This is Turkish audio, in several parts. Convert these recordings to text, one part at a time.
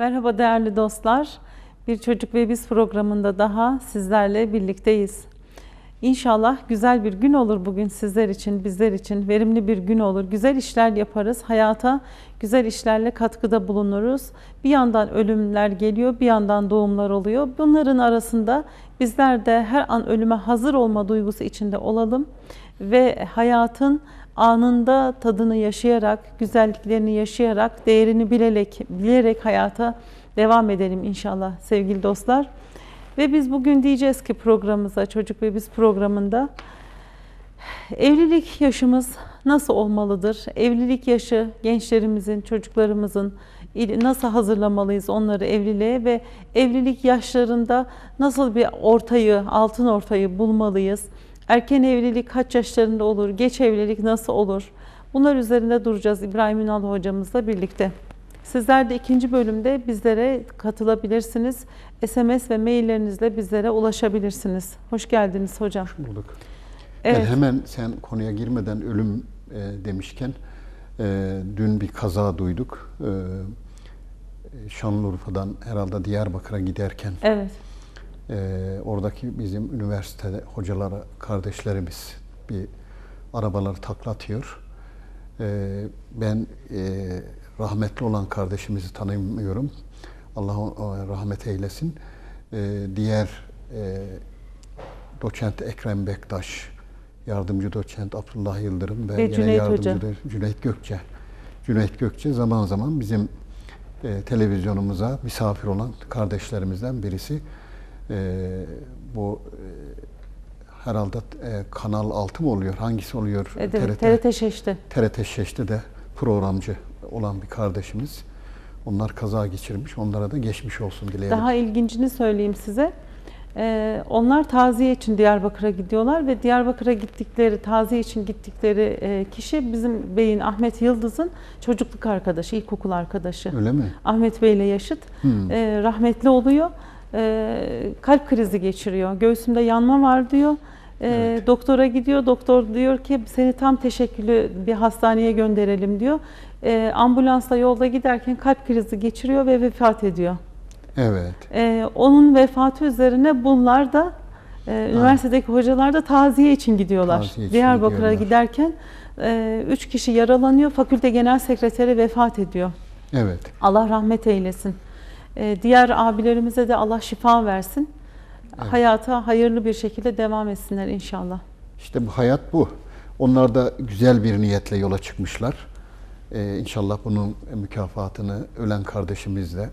Merhaba değerli dostlar. Bir Çocuk ve Biz programında daha sizlerle birlikteyiz. İnşallah güzel bir gün olur bugün sizler için, bizler için. Verimli bir gün olur. Güzel işler yaparız. Hayata güzel işlerle katkıda bulunuruz. Bir yandan ölümler geliyor, bir yandan doğumlar oluyor. Bunların arasında bizler de her an ölüme hazır olma duygusu içinde olalım ve hayatın anında tadını yaşayarak, güzelliklerini yaşayarak, değerini bilerek, bilerek hayata devam edelim inşallah sevgili dostlar. Ve biz bugün diyeceğiz ki programımıza, Çocuk ve Biz programında evlilik yaşımız nasıl olmalıdır? Evlilik yaşı gençlerimizin, çocuklarımızın nasıl hazırlamalıyız onları evliliğe ve evlilik yaşlarında nasıl bir ortayı, altın ortayı bulmalıyız? Erken evlilik kaç yaşlarında olur? Geç evlilik nasıl olur? Bunlar üzerinde duracağız İbrahim Ünal hocamızla birlikte. Sizler de ikinci bölümde bizlere katılabilirsiniz. SMS ve maillerinizle bizlere ulaşabilirsiniz. Hoş geldiniz hocam. Hoş bulduk. Evet. Ben hemen sen konuya girmeden ölüm e, demişken e, dün bir kaza duyduk. E, Şanlıurfa'dan herhalde Diyarbakır'a giderken Evet. E, oradaki bizim üniversitede hocaları, kardeşlerimiz bir arabaları taklatıyor. E, ben e, rahmetli olan kardeşimizi tanımıyorum. Allah rahmet eylesin. E, diğer e, doçent Ekrem Bektaş, yardımcı doçent Abdullah Yıldırım ve, Ve yine Cüneyt yardımcı Hoca. Cüneyt Gökçe. Cüneyt Gökçe zaman zaman bizim e, televizyonumuza misafir olan kardeşlerimizden birisi. E, bu e, herhalde e, Kanal 6 mı oluyor? Hangisi oluyor? Evet, TRT Şeş'te. TRT Şeş'te de programcı olan bir kardeşimiz. Onlar kaza geçirmiş. Onlara da geçmiş olsun dileyelim. Daha ilgincini söyleyeyim size. Ee, onlar taziye için Diyarbakır'a gidiyorlar ve Diyarbakır'a gittikleri, taziye için gittikleri e, kişi bizim beyin Ahmet Yıldız'ın çocukluk arkadaşı, ilkokul arkadaşı. Öyle mi? Ahmet Bey ile yaşıt. Hmm. Ee, rahmetli oluyor. Ee, kalp krizi geçiriyor. Göğsümde yanma var diyor. Ee, Evet. Doktora gidiyor. Doktor diyor ki seni tam teşekküllü bir hastaneye gönderelim diyor. Ee, ambulansla yolda giderken kalp krizi geçiriyor ve vefat ediyor. Evet. Ee, onun vefatı üzerine bunlar da e, üniversitedeki hocalar da taziye için gidiyorlar. Diyarbakır'a giderken e, üç kişi yaralanıyor. Fakülte genel sekreteri vefat ediyor. Evet. Allah rahmet eylesin. Ee, diğer abilerimize de Allah şifa versin. Evet. Hayata hayırlı bir şekilde devam etsinler inşallah. İşte bu hayat bu. Onlar da güzel bir niyetle yola çıkmışlar. Ee, inşallah bunun mükafatını ölen kardeşimiz de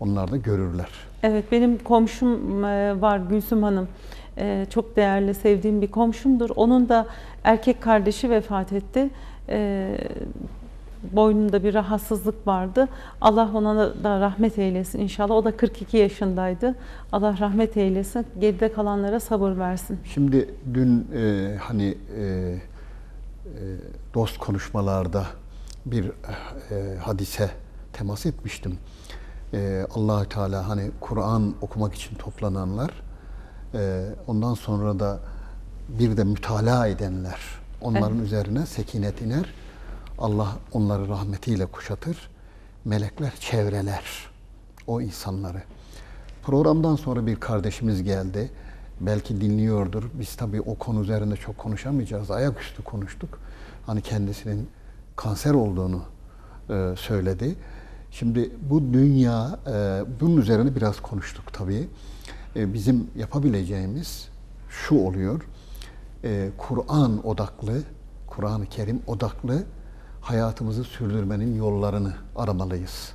onlar da görürler. Evet benim komşum e, var Gülsüm Hanım. E, Çok değerli, sevdiğim bir komşumdur. Onun da erkek kardeşi vefat etti. E, Boynunda bir rahatsızlık vardı. Allah ona da- rahmet eylesin inşallah. O da 42 yaşındaydı. Allah rahmet eylesin. Geride kalanlara sabır versin. Şimdi dün e, hani e, e, dost konuşmalarda bir e, hadise temas etmiştim. E, Allahü Teala hani Kur'an okumak için toplananlar, e, ondan sonra da bir de mütalaa edenler, onların üzerine sekinet iner. Allah onları rahmetiyle kuşatır. Melekler çevreler o insanları. Programdan sonra bir kardeşimiz geldi. Belki dinliyordur. Biz tabii o konu üzerinde çok konuşamayacağız. Ayaküstü konuştuk. Hani kendisinin kanser olduğunu e, söyledi. Şimdi bu dünya, e, bunun üzerine biraz konuştuk tabii. E, bizim yapabileceğimiz şu oluyor. E, Kur'an odaklı, Kur'an-ı Kerim odaklı hayatımızı sürdürmenin yollarını aramalıyız.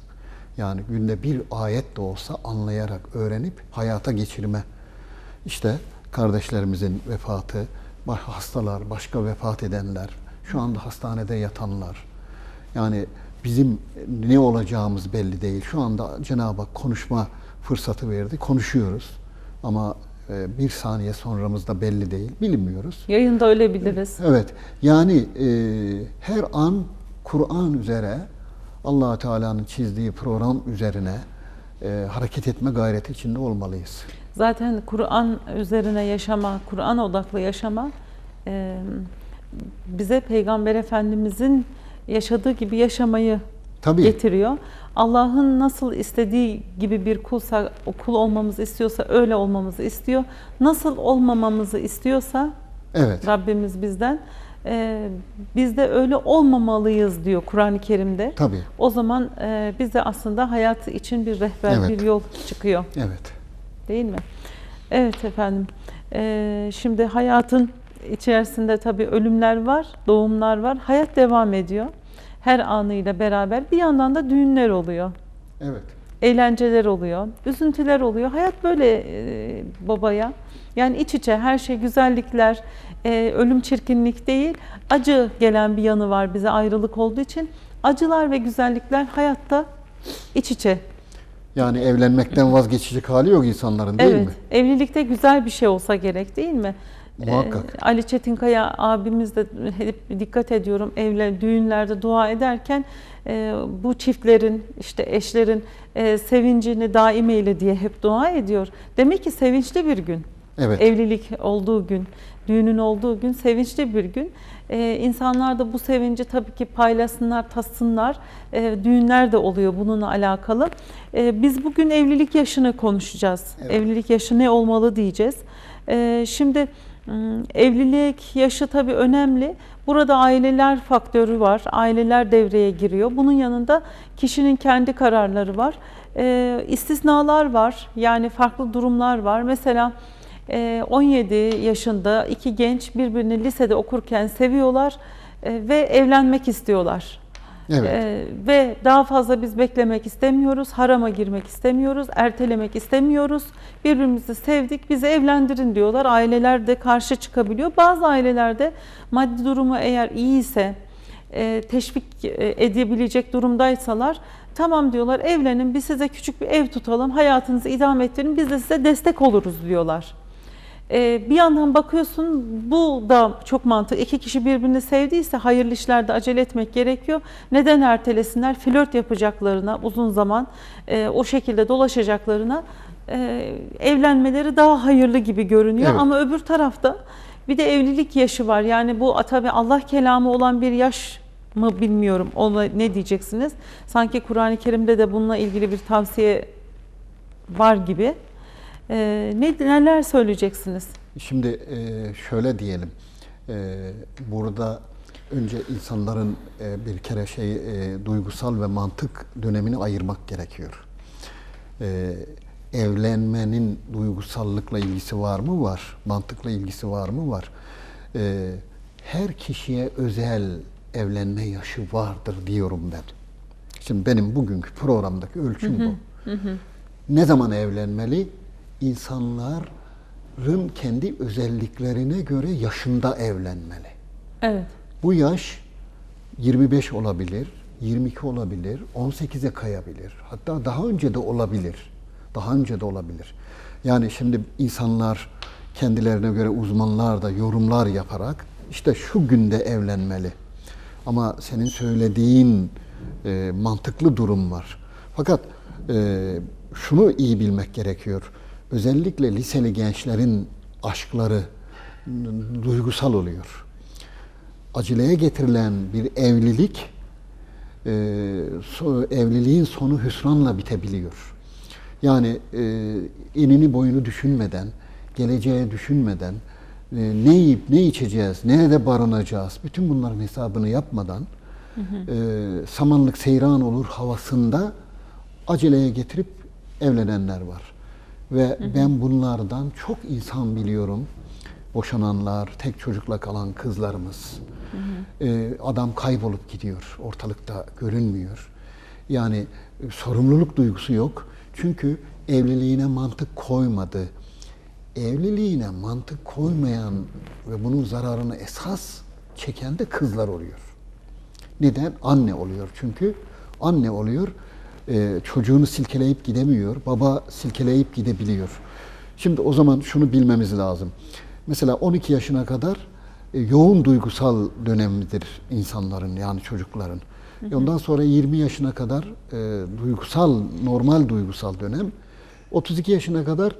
Yani günde bir ayet de olsa anlayarak, öğrenip hayata geçirme. İşte kardeşlerimizin vefatı, hastalar, başka vefat edenler, şu anda hastanede yatanlar. Yani bizim ne olacağımız belli değil. Şu anda Cenab-ı Hak konuşma fırsatı verdi. Konuşuyoruz. Ama e, bir saniye sonramızda belli değil. Bilmiyoruz. Yayında ölebiliriz. Evet. Yani e, her an Kur'an üzere allah Teala'nın çizdiği program üzerine e, hareket etme gayreti içinde olmalıyız. Zaten Kur'an üzerine yaşama, Kur'an odaklı yaşama e, bize Peygamber Efendimizin yaşadığı gibi yaşamayı Tabii. getiriyor. Allah'ın nasıl istediği gibi bir kulsa, kul olmamızı istiyorsa öyle olmamızı istiyor. Nasıl olmamamızı istiyorsa Evet. Rabbimiz bizden e, biz de öyle olmamalıyız diyor Kur'an-ı Kerim'de. Tabii. O zaman e, bize aslında hayatı için bir rehber, Evet. bir yol çıkıyor. Evet. Değil mi? Evet efendim. Ee, şimdi hayatın içerisinde tabii ölümler var, doğumlar var. Hayat devam ediyor. Her anıyla beraber bir yandan da düğünler oluyor. Evet. Eğlenceler oluyor, üzüntüler oluyor. Hayat böyle e, babaya. Yani iç içe her şey güzellikler, e, ölüm çirkinlik değil. Acı gelen bir yanı var bize ayrılık olduğu için. Acılar ve güzellikler hayatta iç içe Yani evlenmekten vazgeçecek hali yok insanların değil evet, mi? evlilikte güzel bir şey olsa gerek değil mi? Muhakkak. Ee, Ali Çetinkaya abimiz de hep dikkat ediyorum evle düğünlerde dua ederken e, bu çiftlerin işte eşlerin e, sevincini daim eyle diye hep dua ediyor. Demek ki sevinçli bir gün. Evet. Evlilik olduğu gün, düğünün olduğu gün sevinçli bir gün. Ee, insanlar da bu sevinci tabii ki paylaşsınlar, tatsınlar. Ee, düğünler de oluyor bununla alakalı. Ee, biz bugün evlilik yaşını konuşacağız. Evet. Evlilik yaşı ne olmalı diyeceğiz. Ee, şimdi m, evlilik yaşı tabii önemli. Burada aileler faktörü var. Aileler devreye giriyor. Bunun yanında kişinin kendi kararları var. Ee, istisnalar var. Yani farklı durumlar var. Mesela 17 yaşında iki genç birbirini lisede okurken seviyorlar e, ve evlenmek istiyorlar. Evet. Ee, ve daha fazla biz beklemek istemiyoruz, harama girmek istemiyoruz, ertelemek istemiyoruz. Birbirimizi sevdik, bizi evlendirin diyorlar. Aileler de karşı çıkabiliyor. Bazı ailelerde maddi durumu eğer iyi ise, e, teşvik e, edebilecek durumdaysalar tamam diyorlar evlenin biz size küçük bir ev tutalım hayatınızı idame ettirin biz de size destek oluruz diyorlar. Ee, bir yandan bakıyorsun bu da çok mantıklı. İki kişi birbirini sevdiyse hayırlı işlerde acele etmek gerekiyor. Neden ertelesinler? Flört yapacaklarına uzun zaman e, o şekilde dolaşacaklarına e, evlenmeleri daha hayırlı gibi görünüyor. Evet. Ama öbür tarafta bir de evlilik yaşı var. Yani bu tabi Allah kelamı olan bir yaş mı bilmiyorum. Ona ne diyeceksiniz? Sanki Kur'an-ı Kerim'de de bununla ilgili bir tavsiye var gibi. Ee, ne neler söyleyeceksiniz? Şimdi e, şöyle diyelim. E, burada önce insanların e, bir kere şey e, duygusal ve mantık dönemini ayırmak gerekiyor. E, evlenmenin duygusallıkla ilgisi var mı? Var. Mantıkla ilgisi var mı? Var. E, her kişiye özel evlenme yaşı vardır diyorum ben. Şimdi benim bugünkü programdaki ölçüm bu. Ne zaman evlenmeli? İnsanların kendi özelliklerine göre yaşında evlenmeli. Evet. Bu yaş 25 olabilir, 22 olabilir, 18'e kayabilir. Hatta daha önce de olabilir. Daha önce de olabilir. Yani şimdi insanlar kendilerine göre uzmanlar da yorumlar yaparak işte şu günde evlenmeli. Ama senin söylediğin e, mantıklı durum var. Fakat e, şunu iyi bilmek gerekiyor. Özellikle liseli gençlerin aşkları duygusal oluyor aceleye getirilen bir evlilik e, so- evliliğin sonu hüsranla bitebiliyor. Yani e, enini boyunu düşünmeden, geleceğe düşünmeden, e, ne yiyip ne içeceğiz, nerede barınacağız, bütün bunların hesabını yapmadan e, samanlık seyran olur havasında aceleye getirip evlenenler var. Ve ben bunlardan çok insan biliyorum. Boşananlar, tek çocukla kalan kızlarımız. Ee, adam kaybolup gidiyor, ortalıkta görünmüyor. Yani e, sorumluluk duygusu yok. Çünkü evliliğine mantık koymadı. Evliliğine mantık koymayan ve bunun zararını esas çeken de kızlar oluyor. Neden? Anne oluyor çünkü. Anne oluyor, e, çocuğunu silkeleyip gidemiyor, baba silkeleyip gidebiliyor. Şimdi o zaman şunu bilmemiz lazım. Mesela 12 yaşına kadar e, yoğun duygusal dönemidir insanların yani çocukların. E, Ondan sonra 20 yaşına kadar e, duygusal, normal duygusal dönem. 32 yaşına kadar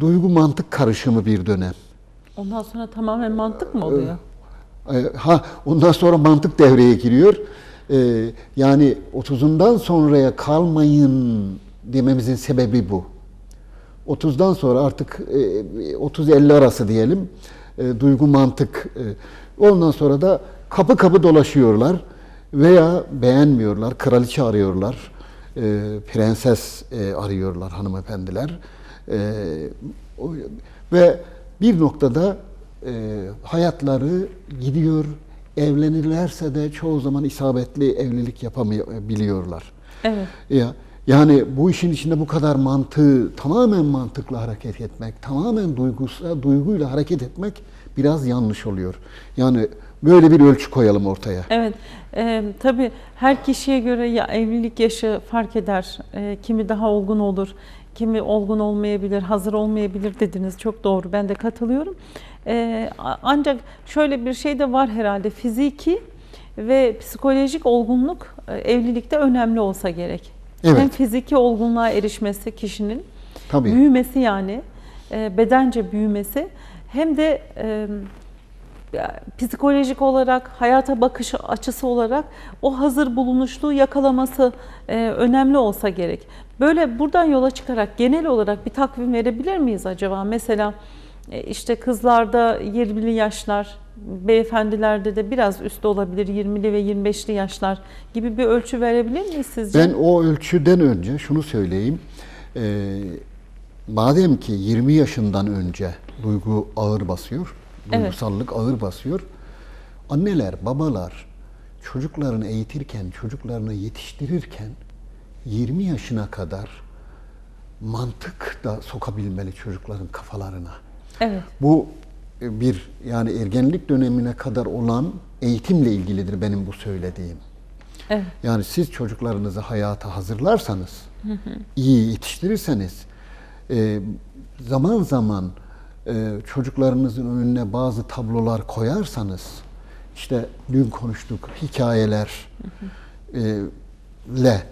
duygu mantık karışımı bir dönem. Ondan sonra tamamen mantık mı oluyor? E, ha ondan sonra mantık devreye giriyor. E, yani 30'undan sonraya kalmayın dememizin sebebi bu. 30'dan sonra artık e, 30-50 arası diyelim e, duygu mantık. e, ondan sonra da kapı kapı dolaşıyorlar veya beğenmiyorlar, kraliçe arıyorlar, e, prenses e, arıyorlar hanımefendiler. E, o- ve bir noktada e, hayatları gidiyor, evlenirlerse de çoğu zaman isabetli evlilik yapamayabiliyorlar. Evet. Ya yani bu işin içinde bu kadar mantığı tamamen mantıkla hareket etmek, tamamen duygusal duyguyla hareket etmek biraz yanlış oluyor. Yani böyle bir ölçü koyalım ortaya. Evet, e, tabii her kişiye göre ya evlilik yaşı fark eder. E, kimi daha olgun olur, kimi olgun olmayabilir, hazır olmayabilir dediniz. Çok doğru, ben de katılıyorum. E, a- ancak şöyle bir şey de var herhalde, fiziki ve psikolojik olgunluk e, evlilikte önemli olsa gerek. Evet. Hem fiziki olgunluğa erişmesi kişinin, Tabii. büyümesi yani, e, bedence büyümesi hem de e, psikolojik olarak, hayata bakış açısı olarak o hazır bulunuşluğu yakalaması e, önemli olsa gerek. Böyle buradan yola çıkarak genel olarak bir takvim verebilir miyiz acaba? Mesela işte kızlarda 20'li yaşlar, beyefendilerde de biraz üstte olabilir 20'li ve 25'li yaşlar gibi bir ölçü verebilir miyiz sizce? Ben o ölçüden önce şunu söyleyeyim. Ee, madem ki 20 yaşından önce duygu ağır basıyor, Evet. duygusallık ağır basıyor. Anneler, babalar çocuklarını eğitirken, çocuklarını yetiştirirken 20 yaşına kadar mantık da sokabilmeli çocukların kafalarına. Evet. Bu e, bir yani ergenlik dönemine kadar olan eğitimle ilgilidir benim bu söylediğim. Evet. Yani siz çocuklarınızı hayata hazırlarsanız, iyi yetiştirirseniz, e, zaman zaman e, çocuklarınızın önüne bazı tablolar koyarsanız, işte dün konuştuk hikayeler e, le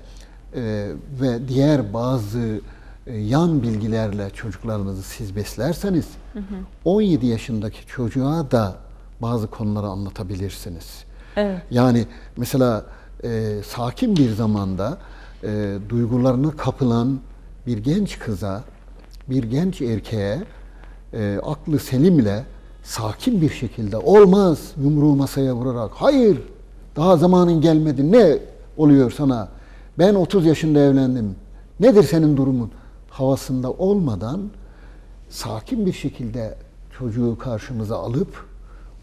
e, ve diğer bazı yan bilgilerle çocuklarınızı siz beslerseniz, 17 yaşındaki çocuğa da bazı konuları anlatabilirsiniz. Evet. Yani mesela e, sakin bir zamanda e, duygularına kapılan bir genç kıza, bir genç erkeğe e, aklı selimle sakin bir şekilde olmaz yumruğu masaya vurarak hayır daha zamanın gelmedi ne oluyor sana ben 30 yaşında evlendim nedir senin durumun havasında olmadan sakin bir şekilde çocuğu karşımıza alıp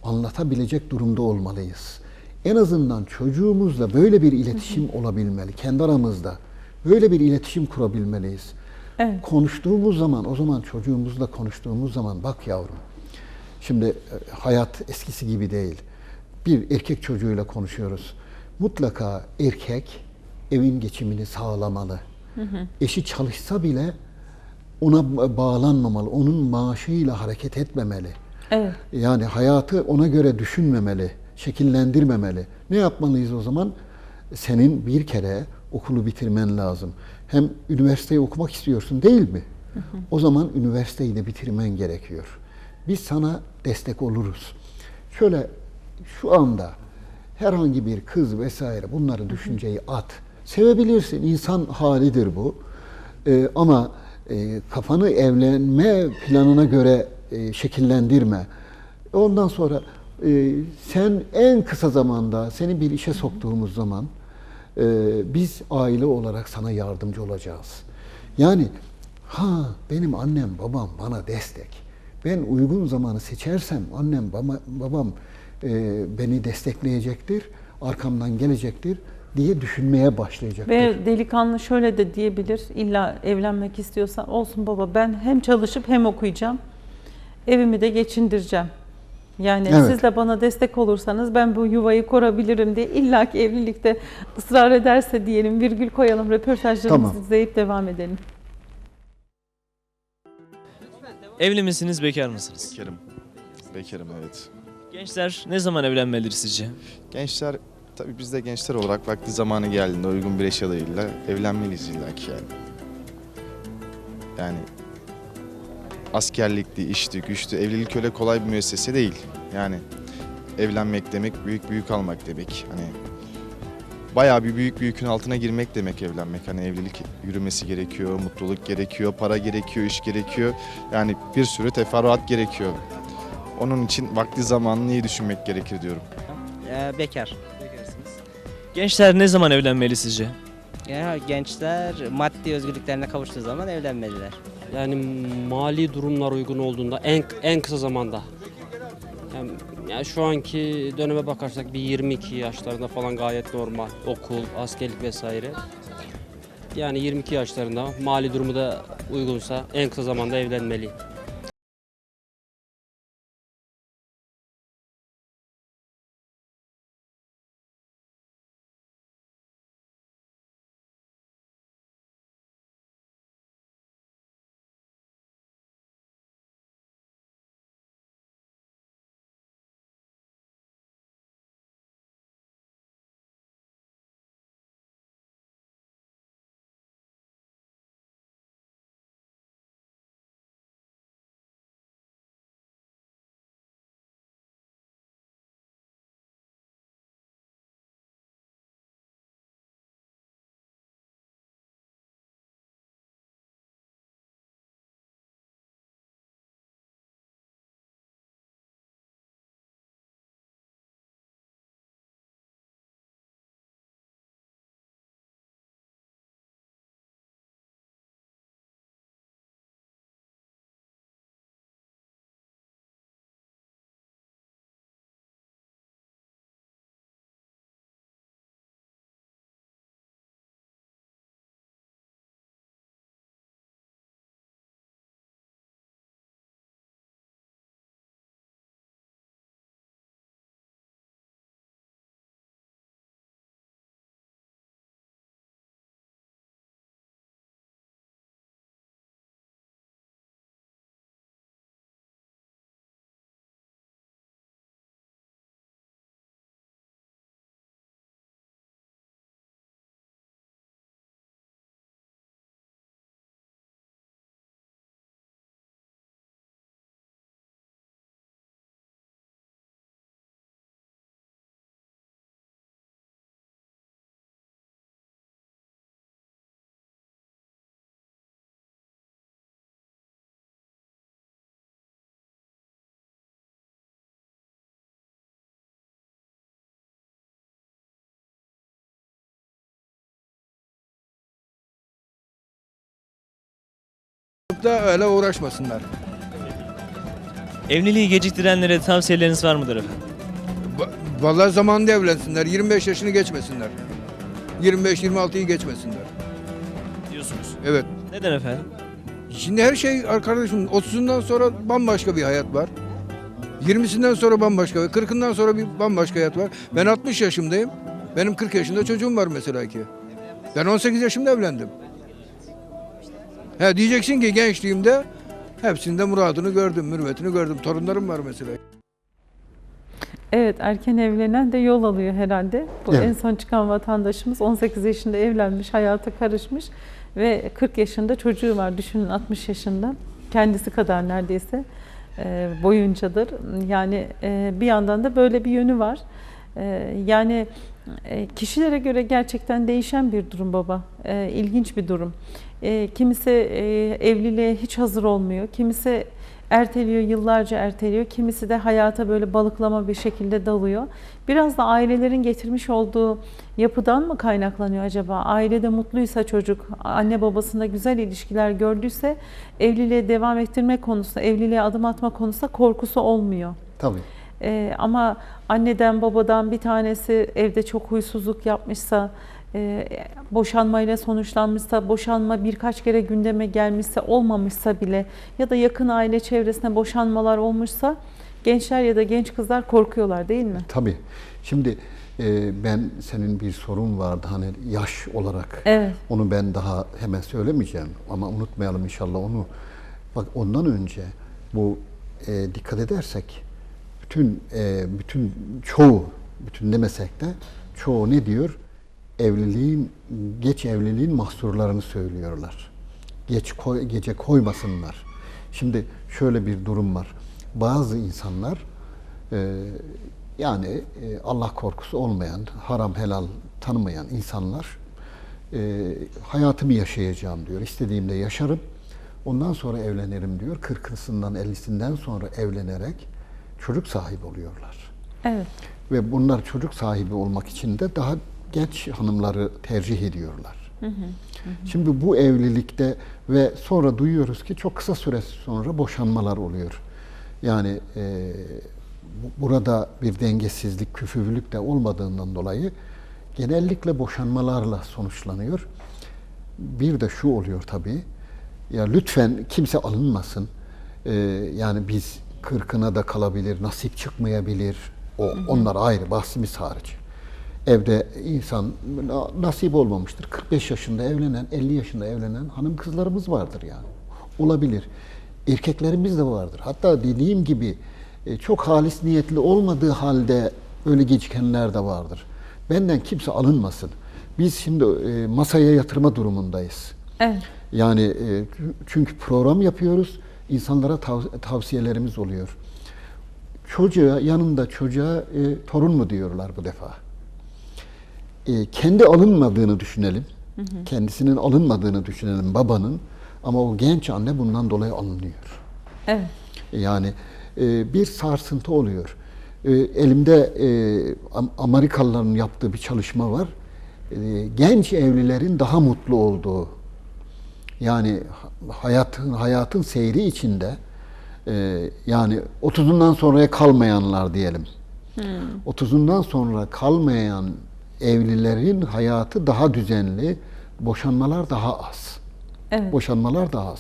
anlatabilecek durumda olmalıyız. En azından çocuğumuzla böyle bir iletişim olabilmeli, kendi aramızda. Böyle bir iletişim kurabilmeliyiz. Evet. Konuştuğumuz zaman, o zaman çocuğumuzla konuştuğumuz zaman bak yavrum, şimdi e, hayat eskisi gibi değil. Bir erkek çocuğuyla konuşuyoruz. Mutlaka erkek evin geçimini sağlamalı. Eşi çalışsa bile ona ba- bağlanmamalı, onun maaşıyla hareket etmemeli. Evet. Yani hayatı ona göre düşünmemeli, şekillendirmemeli. Ne yapmalıyız o zaman? Senin bir kere okulu bitirmen lazım. Hem üniversiteyi okumak istiyorsun değil mi? O zaman üniversiteyi de bitirmen gerekiyor. Biz sana destek oluruz. Şöyle şu anda herhangi bir kız vesaire bunları düşünceyi at. Sevebilirsin, insan halidir bu. Ee, ama e, kafanı evlenme planına göre e, şekillendirme. Ondan sonra e, sen en kısa zamanda seni bir işe soktuğumuz zaman e, biz aile olarak sana yardımcı olacağız. Yani ha benim annem babam bana destek. Ben uygun zamanı seçersem annem baba, babam e, beni destekleyecektir, arkamdan gelecektir diye düşünmeye başlayacaktır. Ve delikanlı şöyle de diyebilir, illa evlenmek istiyorsan olsun baba ben hem çalışıp hem okuyacağım, evimi de geçindireceğim. Yani Evet. siz de bana destek olursanız ben bu yuvayı korabilirim diye illa ki evlilikte ısrar ederse diyelim virgül koyalım röportajlarımızı Tamam. izleyip devam edelim. Evli misiniz, bekar mısınız? Bekarım. Bekarım evet. Gençler ne zaman evlenmelidir sizce? Gençler tabii biz de gençler olarak vakti zamanı geldiğinde uygun bir eş adayıyla evlenmeliyiz illa ki yani. Yani askerlikti, işti, güçtü. Evlilik öyle kolay bir müessese değil. Yani evlenmek demek büyük büyük almak demek. Hani bayağı bir büyük bir yükün altına girmek demek evlenmek. Hani evlilik yürümesi gerekiyor, mutluluk gerekiyor, para gerekiyor, iş gerekiyor. Yani bir sürü teferruat gerekiyor. Onun için vakti zamanını iyi düşünmek gerekir diyorum. Ee, bekar. Gençler ne zaman evlenmeli sizce? Ya gençler maddi özgürlüklerine kavuştuğu zaman evlenmeliler. Yani mali durumlar uygun olduğunda en en kısa zamanda. Yani, yani şu anki döneme bakarsak bir 22 yaşlarında falan gayet normal. Okul, askerlik vesaire. Yani 22 yaşlarında mali durumu da uygunsa en kısa zamanda evlenmeli. Da öyle uğraşmasınlar. Evliliği geciktirenlere tavsiyeleriniz var mıdır efendim? Va- Vallahi zamanında evlensinler. 25 yaşını geçmesinler. 25-26'yı geçmesinler. Diyorsunuz. Evet. Neden efendim? Şimdi her şey arkadaşım 30'undan sonra bambaşka bir hayat var. 20'sinden sonra bambaşka, 40'ından sonra bir bambaşka hayat var. Ben 60 yaşındayım. Benim 40 yaşında çocuğum var mesela ki. Ben 18 yaşımda evlendim. He diyeceksin ki gençliğimde hepsinde muradını gördüm, mürvetini gördüm. Torunlarım var mesela. Evet erken evlenen de yol alıyor herhalde. Bu Evet. en son çıkan vatandaşımız 18 yaşında evlenmiş, hayata karışmış ve 40 yaşında çocuğu var. Düşünün 60 yaşında. Kendisi kadar neredeyse e, boyuncadır. Yani e, bir yandan da böyle bir yönü var. E, yani e, kişilere göre gerçekten değişen bir durum baba. E, ilginç bir durum. E, kimisi e, evliliğe hiç hazır olmuyor. Kimisi erteliyor, yıllarca erteliyor. Kimisi de hayata böyle balıklama bir şekilde dalıyor. Biraz da ailelerin getirmiş olduğu yapıdan mı kaynaklanıyor acaba? Ailede mutluysa çocuk, anne babasında güzel ilişkiler gördüyse evliliğe devam ettirme konusunda, evliliğe adım atma konusunda korkusu olmuyor. Tabii. Ee, ama anneden babadan bir tanesi evde çok huysuzluk yapmışsa, e, boşanmayla sonuçlanmışsa, boşanma birkaç kere gündeme gelmişse, olmamışsa bile ya da yakın aile çevresinde boşanmalar olmuşsa gençler ya da genç kızlar korkuyorlar değil mi? Tabii. Şimdi e, ben senin bir sorun vardı hani yaş olarak. Evet. Onu ben daha hemen söylemeyeceğim ama unutmayalım inşallah onu. Bak ondan önce bu e, dikkat edersek bütün e, bütün çoğu bütün demesek de çoğu ne diyor? Evliliğin geç evliliğin mahsurlarını söylüyorlar. Geç koy, gece koymasınlar. Şimdi şöyle bir durum var. Bazı insanlar e, yani e, Allah korkusu olmayan, haram helal tanımayan insanlar e, hayatımı yaşayacağım diyor. İstediğimde yaşarım. Ondan sonra evlenirim diyor. Kırkısından, ellisinden sonra evlenerek çocuk sahibi oluyorlar. Evet. Ve bunlar çocuk sahibi olmak için de daha genç hanımları tercih ediyorlar. Şimdi bu evlilikte ve sonra duyuyoruz ki çok kısa süre sonra boşanmalar oluyor. Yani e, bu- burada bir dengesizlik, küfürlülük de olmadığından dolayı genellikle boşanmalarla sonuçlanıyor. Bir de şu oluyor tabii. Ya lütfen kimse alınmasın. Ee, yani biz kırkına da kalabilir, nasip çıkmayabilir. O onlar ayrı, bahsimiz hariç. Evde insan na- nasip olmamıştır. 45 yaşında evlenen, 50 yaşında evlenen hanım kızlarımız vardır yani. Olabilir. Erkeklerimiz de vardır. Hatta dediğim gibi e, çok halis niyetli olmadığı halde öyle gecikenler de vardır. Benden kimse alınmasın. Biz şimdi e, masaya yatırma durumundayız. Evet. Yani e, çünkü program yapıyoruz, insanlara tav- tavsiyelerimiz oluyor. Çocuğa, yanında çocuğa torun mu diyorlar bu defa. E, kendi alınmadığını düşünelim. Kendisinin alınmadığını düşünelim babanın. Ama o genç anne bundan dolayı alınıyor. Evet. Yani e, bir sarsıntı oluyor. E, elimde e, Am- Amerikalıların yaptığı bir çalışma var. E, genç evlilerin daha mutlu olduğu, yani ha- hayatın hayatın seyri içinde e, yani 30'undan sonraya kalmayanlar diyelim. 30'undan sonra kalmayan evlilerin hayatı daha düzenli, boşanmalar daha az Evet. boşanmalar daha az.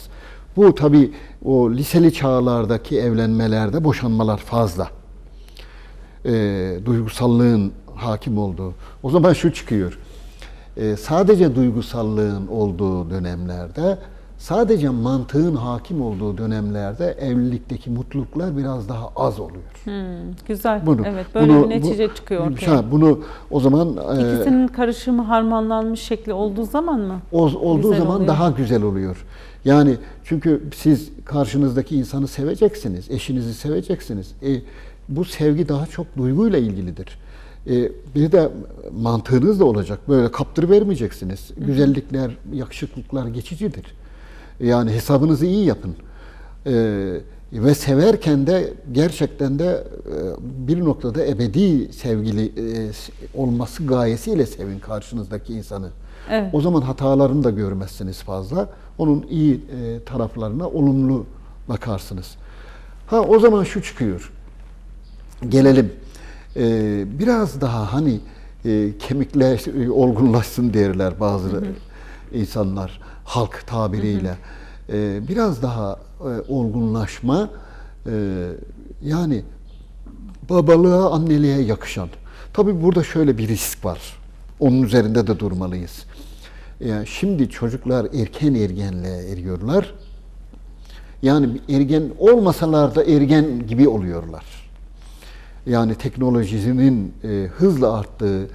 Bu tabi o liseli çağlardaki evlenmelerde boşanmalar fazla. Ee, duygusallığın hakim olduğu. O zaman şu çıkıyor. Ee, sadece duygusallığın olduğu dönemlerde, sadece mantığın hakim olduğu dönemlerde evlilikteki mutluluklar biraz daha az oluyor. Hmm, güzel. Bunu- evet. Böyle bunu- bir netice bu- çıkıyor ortaya. Ha, bunu o zaman e, İkisinin karışımı harmanlanmış şekli olduğu zaman mı? O, olduğu Güzel zaman oluyor. daha güzel oluyor. Yani çünkü siz karşınızdaki insanı seveceksiniz, eşinizi seveceksiniz. E, bu sevgi daha çok duyguyla ilgilidir. E, bir de mantığınız da olacak. Böyle kaptırıvermeyeceksiniz. Güzellikler, yakışıklıklar geçicidir. Yani hesabınızı iyi yapın. E, ve severken de gerçekten de e, bir noktada ebedi sevgili e, olması gayesiyle sevin karşınızdaki insanı. Evet. O zaman hatalarını da görmezsiniz fazla. Onun iyi e, taraflarına olumlu bakarsınız. Ha o zaman şu çıkıyor. Gelelim. E, biraz daha hani kemikler olgunlaşsın derler bazı insanlar halk tabiriyle. E, biraz daha e, olgunlaşma e, yani babalığa, anneliğe yakışan. Tabii burada şöyle bir risk var. Onun üzerinde de durmalıyız. Yani şimdi çocuklar erken ergenliğe eriyorlar. Yani ergen olmasalar da ergen gibi oluyorlar. Yani teknolojinin e, hızla arttığı,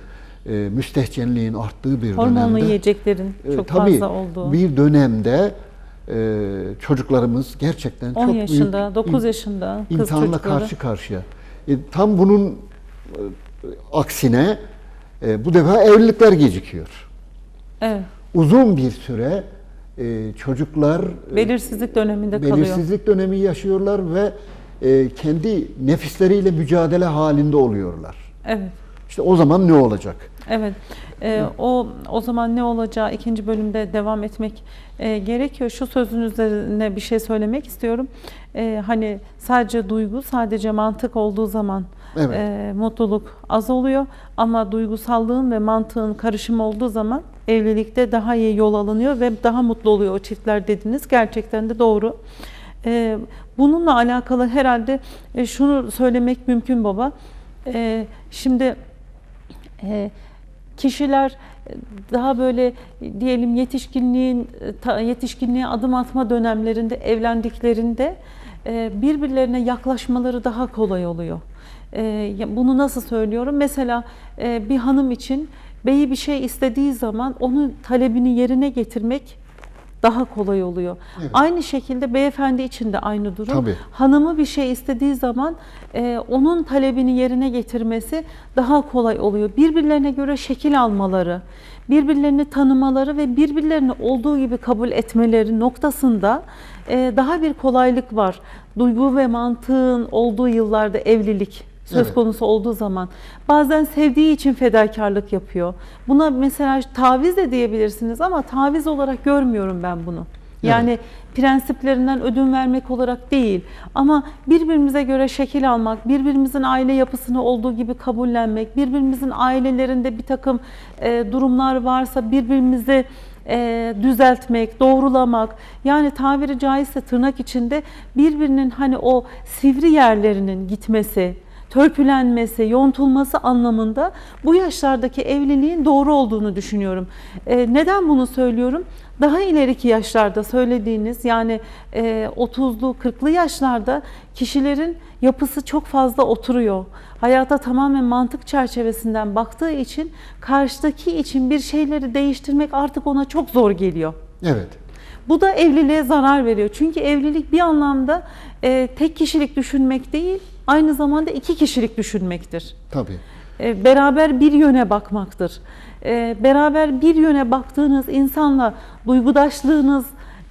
e, müstehcenliğin arttığı bir Hormonlu dönemde. yiyeceklerin e, çok tabii fazla olduğu. bir dönemde e, çocuklarımız gerçekten 10 çok yaşında, büyük 9 im- yaşında kız imtihanla çocukları. karşı karşıya. E, tam bunun e, aksine e, bu defa evlilikler gecikiyor. Evet. Uzun bir süre e, çocuklar e, Belirsizlik döneminde kalıyor. belirsizlik dönemi yaşıyorlar ve e, kendi nefisleriyle mücadele halinde oluyorlar. Evet. İşte o zaman ne olacak? Evet. Ee, o o zaman ne olacağı ikinci bölümde devam etmek e, gerekiyor. Şu sözün üzerine bir şey söylemek istiyorum. Ee, hani sadece duygu, sadece mantık olduğu zaman Evet. e, mutluluk az oluyor. Ama duygusallığın ve mantığın karışımı olduğu zaman evlilikte daha iyi yol alınıyor ve daha mutlu oluyor o çiftler dediniz. Gerçekten de doğru. Ee, bununla alakalı herhalde e, şunu söylemek mümkün baba. Ee, şimdi e, kişiler e, daha böyle e, diyelim yetişkinliğin e, yetişkinliğe adım atma dönemlerinde evlendiklerinde birbirlerine yaklaşmaları daha kolay oluyor. Bunu nasıl söylüyorum? Mesela bir hanım için beyi bir şey istediği zaman onun talebini yerine getirmek daha kolay oluyor. Evet. Aynı şekilde beyefendi için de aynı durum. Tabii. Hanımı bir şey istediği zaman e, onun talebini yerine getirmesi daha kolay oluyor. Birbirlerine göre şekil almaları, birbirlerini tanımaları ve birbirlerini olduğu gibi kabul etmeleri noktasında e, daha bir kolaylık var. Duygu ve mantığın olduğu yıllarda evlilik söz Evet. konusu olduğu zaman bazen sevdiği için fedakarlık yapıyor. Buna mesela taviz de diyebilirsiniz ama taviz olarak görmüyorum ben bunu. Yani prensiplerinden ödün vermek olarak değil ama birbirimize göre şekil almak, birbirimizin aile yapısını olduğu gibi kabullenmek, birbirimizin ailelerinde bir takım e, durumlar varsa birbirimizi e, düzeltmek, doğrulamak yani tabiri caizse tırnak içinde birbirinin hani o sivri yerlerinin gitmesi, törpülenmesi, yontulması anlamında bu yaşlardaki evliliğin doğru olduğunu düşünüyorum. E, neden bunu söylüyorum? Daha ileriki yaşlarda söylediğiniz yani e, 30'lu 40'lı yaşlarda kişilerin yapısı çok fazla oturuyor. Hayata tamamen mantık çerçevesinden baktığı için karşıdaki için bir şeyleri değiştirmek artık ona çok zor geliyor. Evet. Bu da evliliğe zarar veriyor. Çünkü evlilik bir anlamda e, tek kişilik düşünmek değil, aynı zamanda iki kişilik düşünmektir. Tabii. E, beraber bir yöne bakmaktır. E, beraber bir yöne baktığınız insanla duygudaşlığınız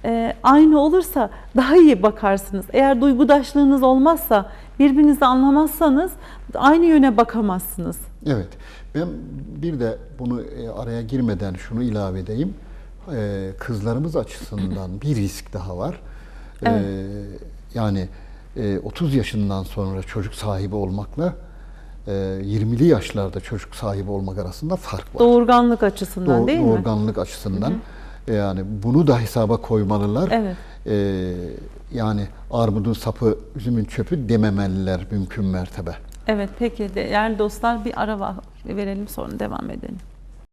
e, aynı olursa daha iyi bakarsınız. Eğer duygudaşlığınız olmazsa, birbirinizi anlamazsanız aynı yöne bakamazsınız. Evet. Ben bir de bunu e, araya girmeden şunu ilave edeyim. E, Kızlarımız açısından bir risk daha var. E, Evet. Yani e, 30 yaşından sonra çocuk sahibi olmakla e, 20'li yaşlarda çocuk sahibi olmak arasında fark var. Doğurganlık açısından Doğ- değil mi? doğurganlık açısından. Yani bunu da hesaba koymalılar. Evet. E, yani armudun sapı, üzümün çöpü dememeliler mümkün mertebe. Evet peki değerli dostlar bir ara verelim sonra devam edelim.